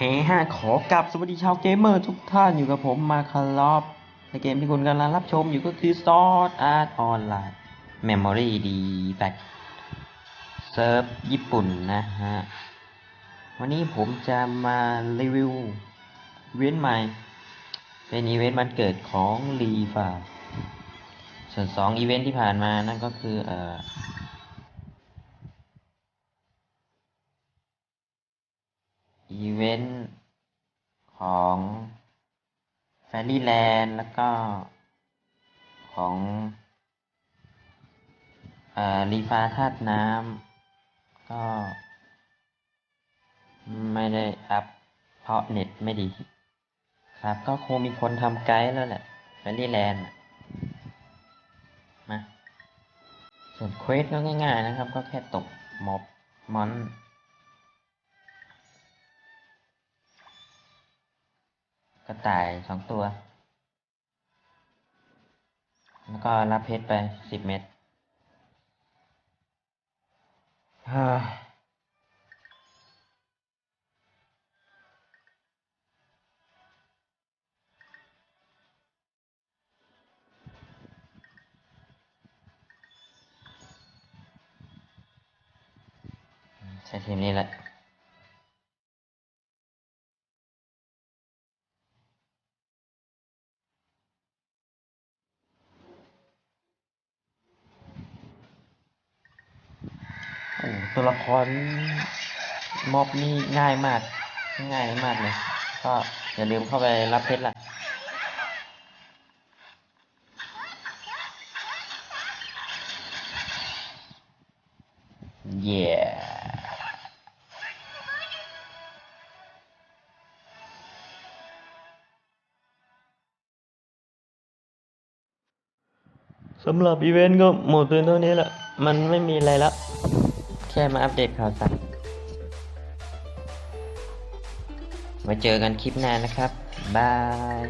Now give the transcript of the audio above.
เฮะขอกลับสวัสดีชาวเกมเมอร์ทุกท่านอยู่กับผมมาคาร์ลอบในเกมที่คุณกำลังรับชมอยู่ก็คือ Sword Art Online Memory D Back เซิร์ฟญี่ปุ่นนะฮะ วันนี้ผมจะมารีวิวเวนใหม่ เป็นอีเวนต์วันเกิดของลีฟาส่วนสองอีเวนต์ที่ผ่านมานั่นก็คือเอ่อเวนต์ ของแฟรี่แลนด์แล้วก็ของอรีฟ้าธาตุน้ำก็ไม่ได้อัพเพราะเน็ตไม่ดี ครับก็คงมีคนทำไกด์แล้วแหละแฟรี่แลนด์มาส่วนเควสก็ง่ายๆนะครับ ก็แค่ตกม็อบมอน ระต่ายสองตัว แล้วก็รับเพชรไปสิบเม็ดใช้ทีมนี้แหละ ตัวละครมอบนี่ง่ายมาก ง่ายมากเลยก็อย่าลืมเข้าไปรับเพชรล่ะเย้สำหรับอีเวนต์ก็หมดเพียงเท่านี้แหละ มันไม่มีอะไรแล้ว แค่มาอัปเดตข่าวสารมาเจอกันคลิปหน้านะครับ บาย